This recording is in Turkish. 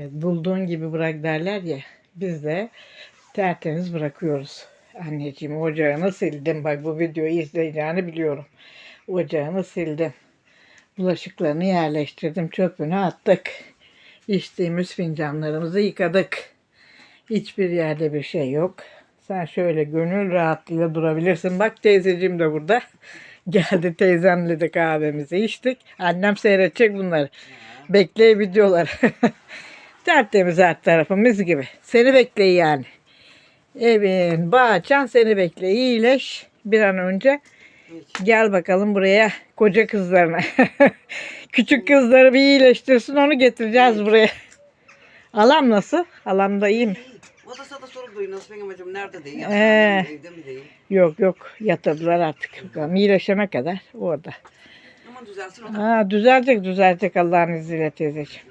Evet, bulduğun gibi bırak derler ya. Biz de tertemiz bırakıyoruz. Anneciğim ocağını sildim. Bak bu videoyu izleyeceğini biliyorum. Ocağını sildim. Bulaşıklarını yerleştirdim. Çöpünü attık. İçtiğimiz fincanlarımızı yıkadık. Hiçbir yerde bir şey yok. Sen şöyle gönül rahatlığıyla durabilirsin. Bak teyzeciğim de burada. Geldi teyzemle de kahvemizi içtik. Annem seyredecek bunları. Bekleye videolar. Tertemiz her tarafımız gibi. Seni bekleyin yani. Evin, bahçen seni bekle. İyileş bir an önce. Gel bakalım buraya koca kızlarına. Küçük kızları bir iyileştirsin onu getireceğiz buraya. Alam nasıl? Alam da iyi mi? O da sana sorup duyuyor. Nasıl benim amacım nerede değil. Ee. Ee. Evde mi değil. Yok yok yatırdılar artık. Bakalım iyileşene kadar orada. Aman düzelsin o da. Ha, düzelecek düzelecek Allah'ın izniyle teyzeciğim.